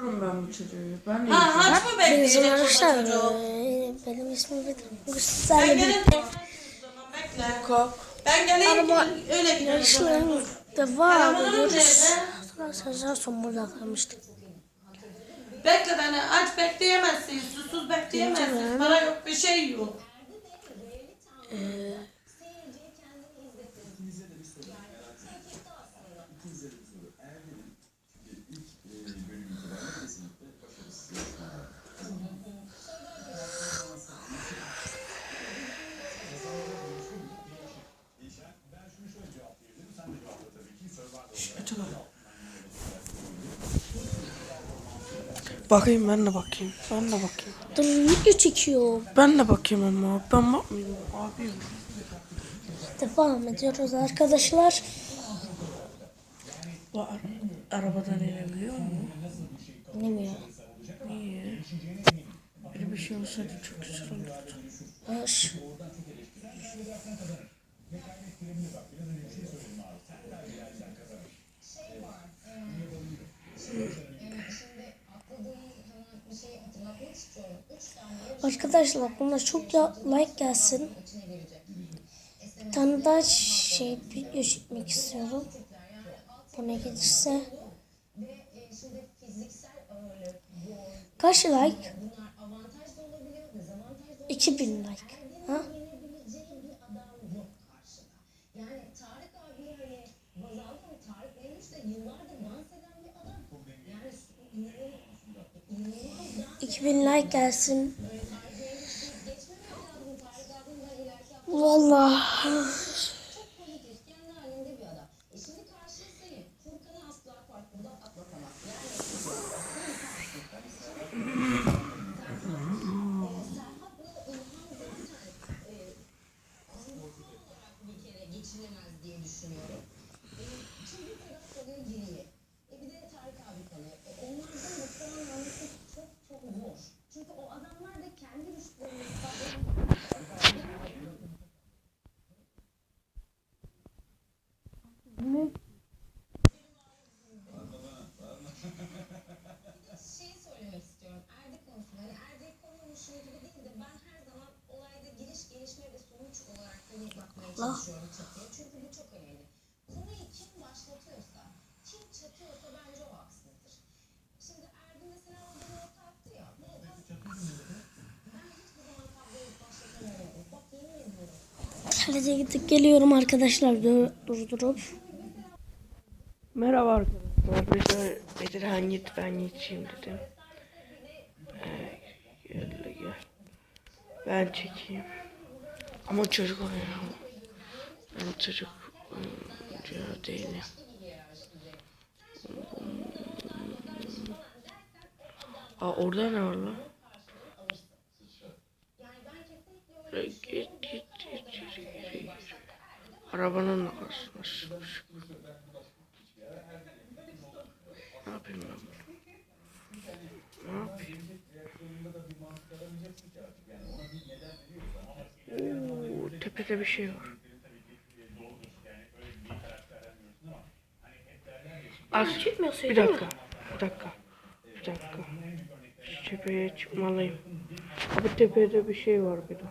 Dururum ben bu çocuğu. Ben de Ha haç mı bekleyecek arkadaşlar çocuğu? e, benim ismim Bedir. Bu Ben birlikte o zaman bekle. Kalk. Ben geleyim Araba öyle zaman. yarışlarının devam Arabalarım ediyoruz. nerede? Sonra son burada kalmıştık. Bekle beni aç bekleyemezsin. Susuz bekleyemezsin. Para yok bir şey yok. Açalım. Bakayım ben de bakayım. Ben de bakayım. Dur video çekiyor. Ben de bakayım ama. Ben bakmıyorum. Abi. Devam ediyoruz arkadaşlar. Bu ara- arabadan inebiliyor mu? Bilmiyorum. Niye? Böyle bir şey olsaydı çok güzel olurdu. Hoş. Arkadaşlar buna çok like gelsin. Bir tane daha şey video çekmek istiyorum. Bu ne gelirse. Kaç like? 2000 like. Ha? Yani Tarık abi Vallahi kalede gidip geliyorum arkadaşlar dur- durdurup. Merhaba arkadaşlar. Bedir, Bedirhan git ben geçeyim dedim. Ee, gel gel. Ben çekeyim. Ama çocuk oynuyor. Ben çocuk oyuncu değilim. Aa orada ne var lan? Git git git git Arabanın arkasına. Ne yapayım ben bunu? Ne yapayım? Oo, tepede bir şey var. Az, bir dakika, bir dakika, bir dakika. Şu tepeye çıkmalıyım. Abi tepede bir şey var bir de.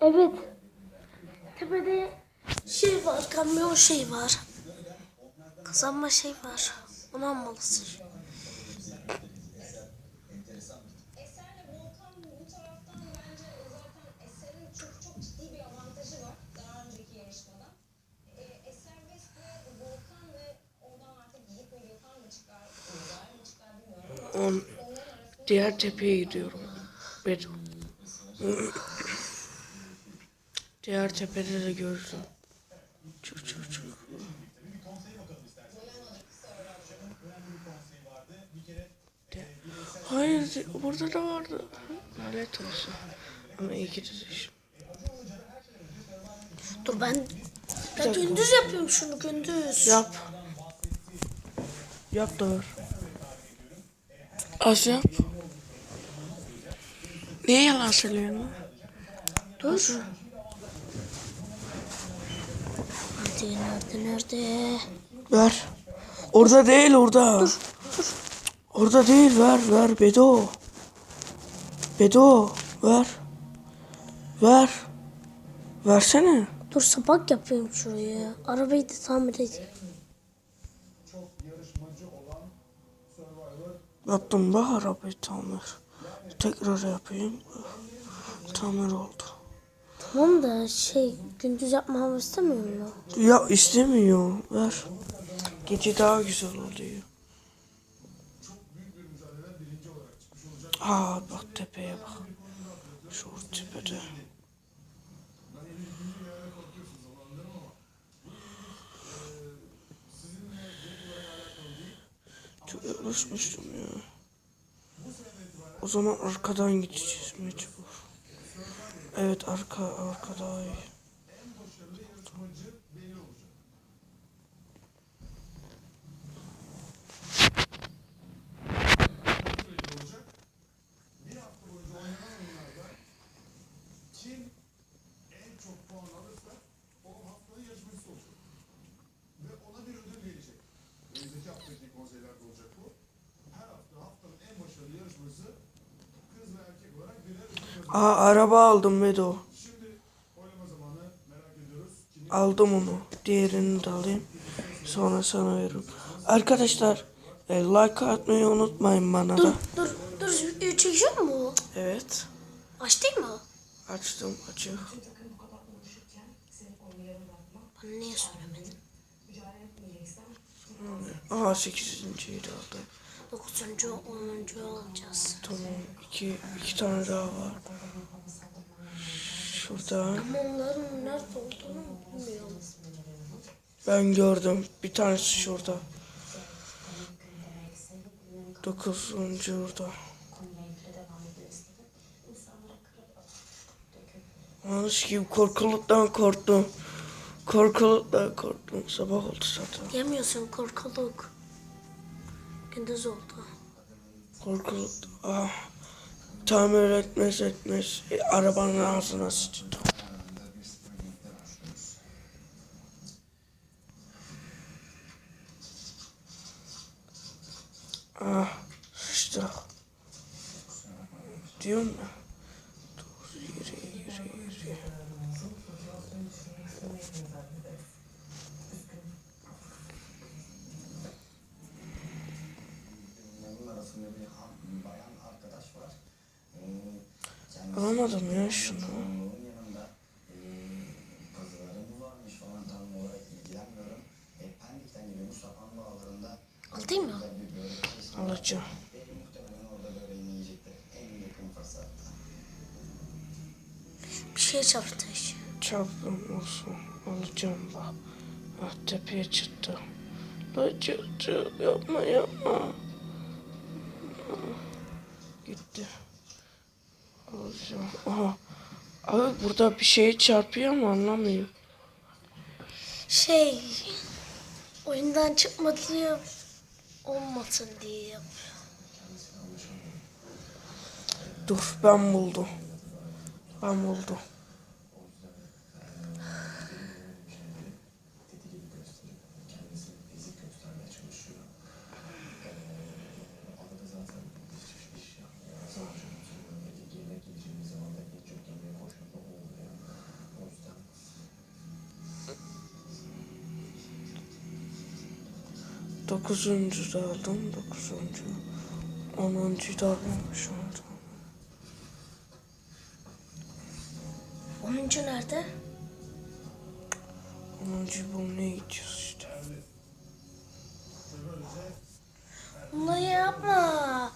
Evet. Tepede şey var, kamyon şey var. Kazanma şey var. Onu almalısın. Eser'le Volkan bu taraftan bence zaten Eser'in çok çok ciddi bir avantajı var daha önceki yarışmadan. Ee, Eser West ve Volkan ve oradan artık Yiğit ve Gökhan mı çıkar, Uzay mı çıkar bilmiyorum ama On, diğer tepeye gidiyorum. Bir. Diğer tepede de görürsün. Hayır, burada da vardı. Lanet olsun. Ama iyi ki düzüşüm. Dur ben ben gündüz yapıyorum şunu gündüz. Yap. Yap da ver. Az yap. Niye yalan söylüyorsun? Dur. Nerede nerede nerede? Ver. Orada değil orada. Orada değil ver ver Bedo. Bedo ver. Ver. Versene. Dur sabah yapayım şuraya. Arabayı da tamir edeyim. Yaptım bak arabayı tamir. Tekrar yapayım. Tamir oldu. Tamam da şey gündüz yapmamı istemiyor mu? Ya istemiyor. Ver. Gece daha güzel oluyor. Aa bak tepeye bak. Şu tepede. Çok yaklaşmıştım ya. O zaman arkadan gideceğiz mecbur. Evet arka arka iyi. Aa araba aldım Bedo. Aldım onu. Diğerini de alayım. Sonra sana veririm. Arkadaşlar e, like atmayı unutmayın bana Dur da. dur dur video çekiyor mu? Evet. Aç değil mi? Açtım açık. Bana niye söylemedin? Aha 8. aldım. 9. 10. alacağız. Tamam. iki, iki tane daha var. Şurada. Ama onların nerede olduğunu bilmiyorum. Ben gördüm. Bir tanesi şurada. Dokuzuncu orada. Yanlış gibi korkuluktan korktum. Korkuluktan korktum. Sabah oldu zaten. Yemiyorsun korkuluk. Gündüz oldu. Korkuluk. Ah. Tamir etmez etmez. E, arabanın ağzına sıçtı. Ah. Sıçtı. Diyorum ya. Dur yürü yürü yürü. Bunun arasında bir han- bayan arkadaş var. Ee, kendisi Alamadım ya şunu. çocuğunun yanında ee, kazıları mı varmış falan tam olarak ilgilenmiyorum. E, Pendik'ten geliyor bu sapan bağlarında Alayım mı? güzel bir börek kesim. Alacağım. E, muhtemelen orada böreğini yiyecektir. En yakın fırsatta. Bir şey çarptı işte. Çarpım olsun. Alacağım bak. Ah tepeye çıktı. La çıktı. Yapma yapma. Gitti. Alacağım. Aha. Abi burada bir şey çarpıyor ama anlamıyorum. Şey oyundan çıkmadı olmasın diye yapıyor. Dur ben buldum. Ben buldum. Dokuzuncu da aldım. Dokuzuncu. Onuncu da almamış oldum. Onuncu nerede? Onuncu bulmaya gidiyoruz işte. Onları yapma.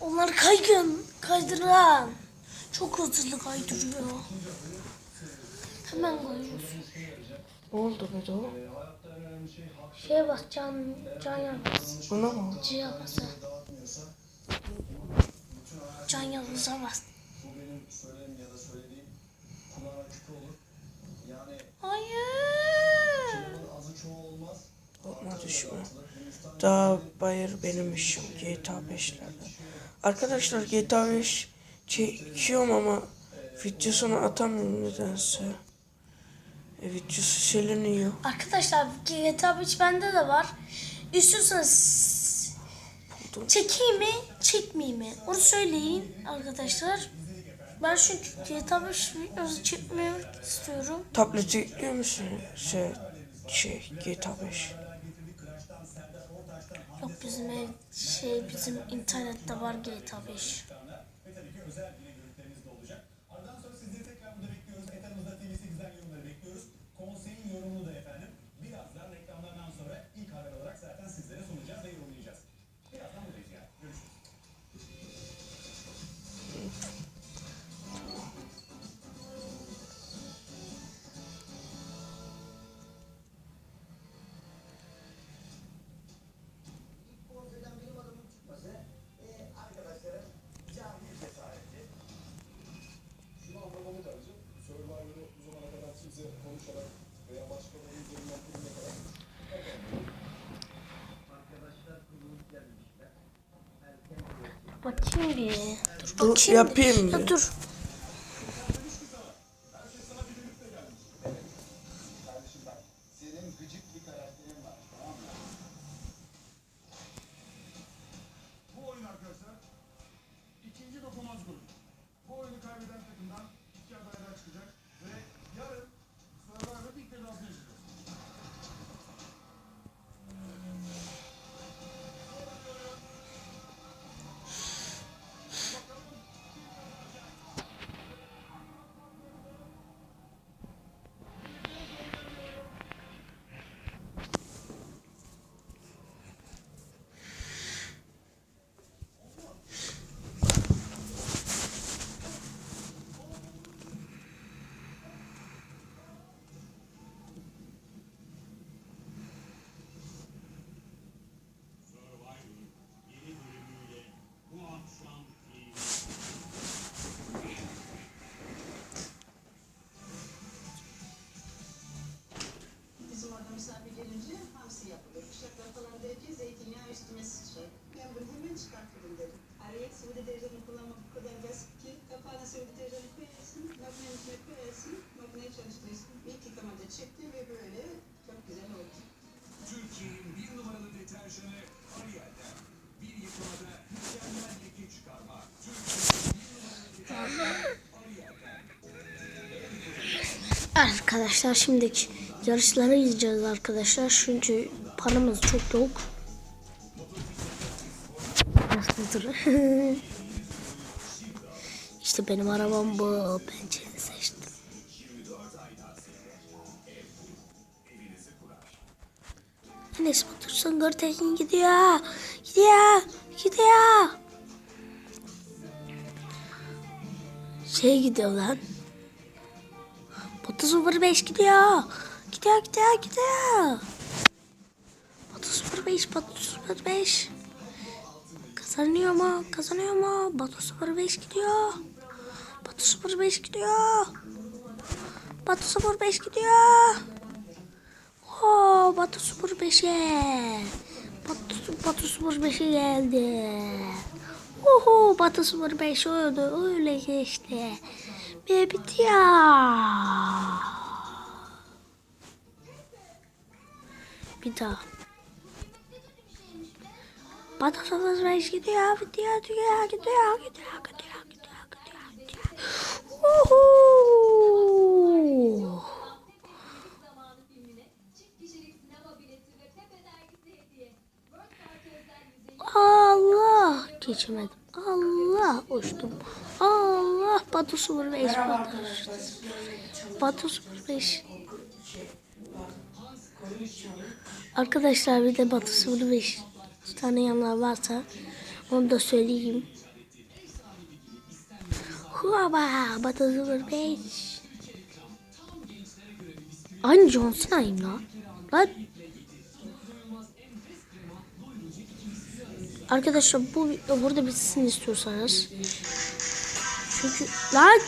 Onlar kaygın, kaydıran. Çok hızlı kaydırıyor. Hemen koyuyorsun. Ne oldu Bedo? Şeye bas can, can yalnız. Buna mı? Bas. ha. Can yalnız'a bas. Hayır. olmaz. Düşme. Daha bayır benim işim GTA 5'lerde. Arkadaşlar GTA 5 Çekiyorum ama videosunu atamıyorum nedense. E, videosu siliniyor. Arkadaşlar GTA 5 bende de var. İstiyorsanız Buldum. çekeyim mi, çekmeyeyim mi? Onu söyleyin arkadaşlar. Ben çünkü GTA 5 videosu çekmeyi istiyorum. Tablet yüklüyor musun? Şey, şey GTA 5. Yok bizim ev, şey bizim internette var GTA 5. Bakayım bir. Dur Dur, bakayım. yapayım Ya bir. dur. Arkadaşlar şimdiki yarışlara gideceğiz arkadaşlar. Çünkü paramız çok yok. Nasıldır? işte benim arabam bu. Ben seni seçtim. Enes Batur Sangır Tekin gidiyor. Gidiyor. Gidiyor. Şey gidiyor lan. Batu 05 gidiyor. Gidiyor gidiyor gidiyor. Batu 05 Batu 05. Kazanıyor mu? Kazanıyor mu? Batu 05 gidiyor. Batu 05 gidiyor. Batu 05 gidiyor. Oo, Batu 05'e. Batu, Batu 05'e geldi. Oho, Batu 05 oldu. Öyle geçti. Ve bitiyor. Bir daha. Batu 05 gidiyor, gidiyor, gidiyor, gidiyor, gidiyor, gidiyor, gidiyor, gidiyor, gidiyor. Yüzeyi Allah geçemedim. Allah uçtum. Batu 05 Batu. Batu 05. Arkadaşlar bir de Batu 05 tanıyanlar varsa onu da söyleyeyim. Huaba Batu 05. Aynı John Cena'yım lan. Lan Arkadaşlar bu burada bitsin istiyorsanız. Çünkü lan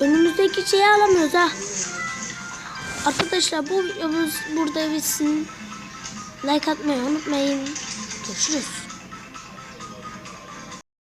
önümüzdeki şeyi alamıyoruz ha. Arkadaşlar bu videomuz burada bitsin. Like atmayı unutmayın. Görüşürüz.